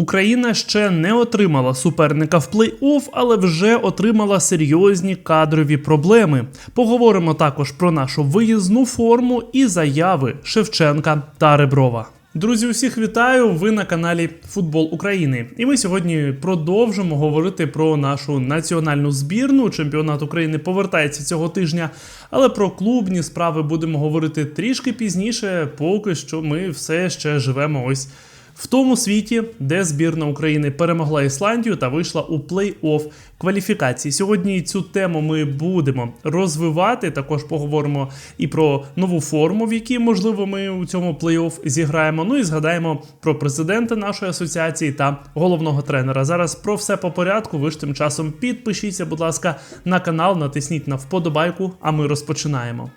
Україна ще не отримала суперника в плей-офф, але вже отримала серйозні кадрові проблеми. Поговоримо також про нашу виїзну форму і заяви Шевченка та Реброва. Друзі, усіх вітаю! Ви на каналі Футбол України. І ми сьогодні продовжимо говорити про нашу національну збірну. Чемпіонат України повертається цього тижня, але про клубні справи будемо говорити трішки пізніше. Поки що ми все ще живемо ось в тому світі, де збірна України перемогла Ісландію та вийшла у плей-офф кваліфікації. Сьогодні цю тему ми будемо розвивати. Також поговоримо і про нову форму, в якій можливо ми у цьому плей-офф зіграємо. Ну і згадаємо про президента нашої асоціації та головного тренера. Зараз про все по порядку. Ви ж тим часом підпишіться, будь ласка, на канал, натисніть на вподобайку. А ми розпочинаємо.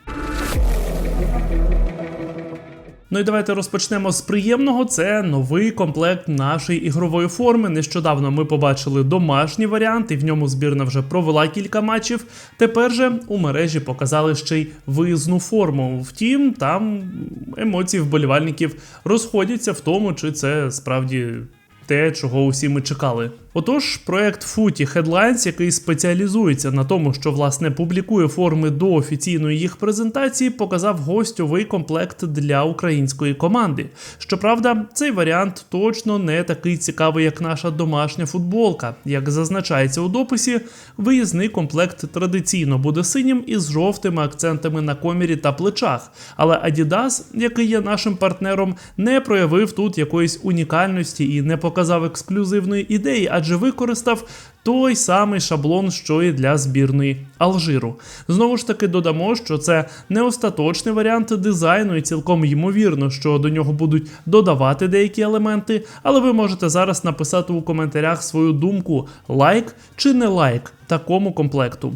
Ну і давайте розпочнемо з приємного. Це новий комплект нашої ігрової форми. Нещодавно ми побачили домашній варіант, і в ньому збірна вже провела кілька матчів. Тепер же у мережі показали ще й виїзну форму. Втім, там емоції вболівальників розходяться в тому, чи це справді те, чого усі ми чекали. Отож, проект Footy Headlines, який спеціалізується на тому, що власне публікує форми до офіційної їх презентації, показав гостьовий комплект для української команди. Щоправда, цей варіант точно не такий цікавий, як наша домашня футболка. Як зазначається у дописі, виїзний комплект традиційно буде синім із жовтими акцентами на комірі та плечах. Але Adidas, який є нашим партнером, не проявив тут якоїсь унікальності і не показав ексклюзивної ідеї, адже використав той самий шаблон, що і для збірної Алжиру. Знову ж таки додамо, що це не остаточний варіант дизайну, і цілком ймовірно, що до нього будуть додавати деякі елементи, але ви можете зараз написати у коментарях свою думку: лайк чи не лайк такому комплекту.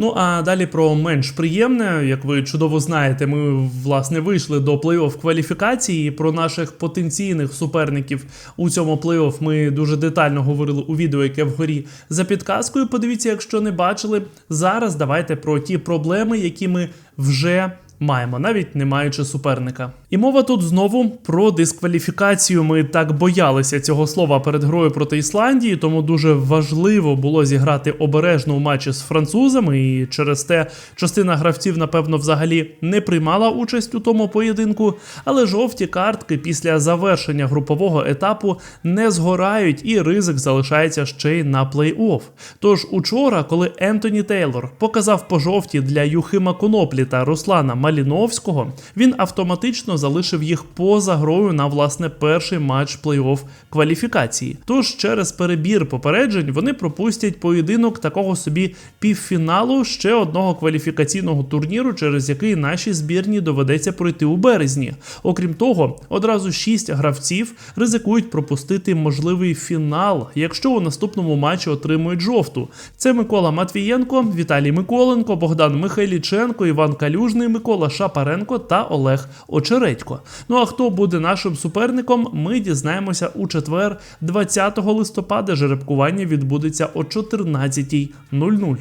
Ну а далі про менш приємне, як ви чудово знаєте, ми власне вийшли до плей-офф кваліфікації. Про наших потенційних суперників у цьому плей-офф ми дуже детально говорили у відео, яке вгорі за підказкою. Подивіться, якщо не бачили. Зараз давайте про ті проблеми, які ми вже маємо, навіть не маючи суперника. І мова тут знову про дискваліфікацію. Ми так боялися цього слова перед грою проти Ісландії, тому дуже важливо було зіграти обережно у матчі з французами. І через те частина гравців, напевно, взагалі не приймала участь у тому поєдинку. Але жовті картки після завершення групового етапу не згорають, і ризик залишається ще й на плей-офф. Тож учора, коли Ентоні Тейлор показав по жовті для Юхима Коноплі та Руслана Маліновського, він автоматично залишив їх поза грою на власне перший матч плей-офф кваліфікації. Тож через перебір попереджень вони пропустять поєдинок такого собі півфіналу ще одного кваліфікаційного турніру, через який нашій збірні доведеться пройти у березні. Окрім того, одразу шість гравців ризикують пропустити можливий фінал, якщо у наступному матчі отримують жовту. Це Микола Матвієнко, Віталій Миколенко, Богдан Михайліченко, Іван Калюжний, Микола Шапаренко та Олег Очередько. Ну а хто буде нашим суперником, ми дізнаємося у четвер, 20 листопада. Жеребкування відбудеться о 14.00.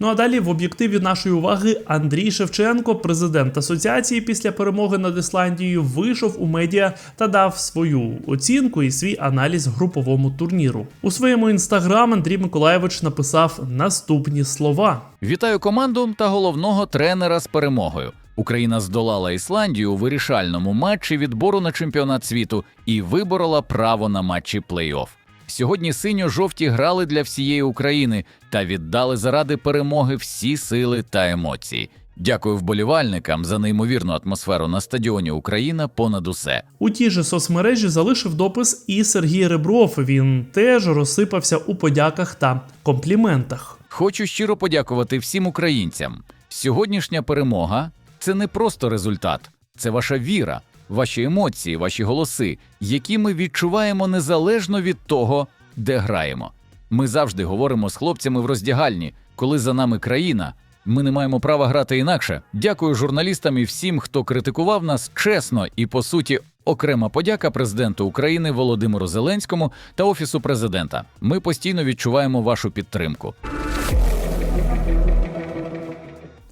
Ну а далі в об'єктиві нашої уваги Андрій Шевченко, президент асоціації після перемоги над Ісландією, вийшов у медіа та дав свою оцінку і свій аналіз груповому турніру. У своєму інстаграм Андрій Миколаєвич написав наступні слова. Вітаю команду та головного тренера з перемогою. Україна здолала Ісландію у вирішальному матчі відбору на чемпіонат світу і виборола право на матчі плей-офф. Сьогодні синьо-жовті грали для всієї України та віддали заради перемоги всі сили та емоції. Дякую вболівальникам за неймовірну атмосферу на стадіоні Україна понад усе. У тій же соцмережі залишив допис і Сергій Ребров. Він теж розсипався у подяках та компліментах. Хочу щиро подякувати всім українцям. Сьогоднішня перемога це не просто результат, це ваша віра, ваші емоції, ваші голоси, які ми відчуваємо незалежно від того, де граємо. Ми завжди говоримо з хлопцями в роздягальні, коли за нами країна. Ми не маємо права грати інакше. Дякую журналістам і всім, хто критикував нас чесно і по суті. Окрема подяка президенту України Володимиру Зеленському та офісу президента. Ми постійно відчуваємо вашу підтримку.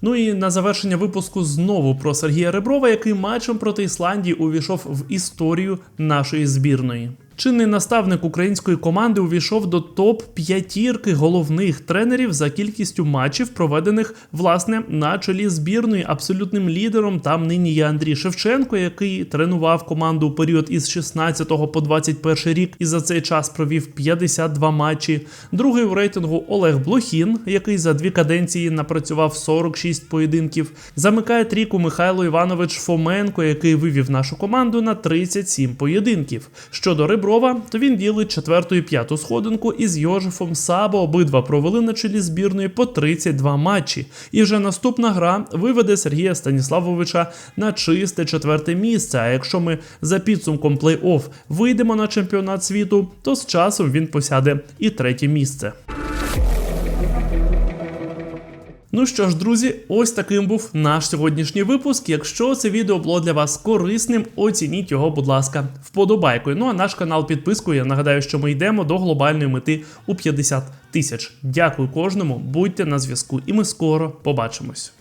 Ну і на завершення випуску знову про Сергія Реброва, який матчем проти Ісландії увійшов в історію нашої збірної. Чинний наставник української команди увійшов до топ п'ятірки головних тренерів за кількістю матчів, проведених власне на чолі збірної. Абсолютним лідером там нині є Андрій Шевченко, який тренував команду у період із 16 по 21 рік і за цей час провів 52 матчі. Другий у рейтингу Олег Блохін, який за дві каденції напрацював 46 поєдинків. Замикає трійку Михайло Іванович Фоменко, який вивів нашу команду на 37 поєдинків. Щодо Реброва, то він ділить четверту і п'яту сходинку із Йожефом Сабо. Обидва провели на чолі збірної по 32 матчі. І вже наступна гра виведе Сергія Станіславовича на чисте четверте місце. А якщо ми за підсумком плей-офф вийдемо на чемпіонат світу, то з часом він посяде і третє місце. Ну що ж, друзі, ось таким був наш сьогоднішній випуск. Якщо це відео було для вас корисним, оцініть його, будь ласка, вподобайкою. Ну а наш канал підпискою. Я нагадаю, що ми йдемо до глобальної мети у 50 тисяч. Дякую кожному, будьте на зв'язку, і ми скоро побачимось.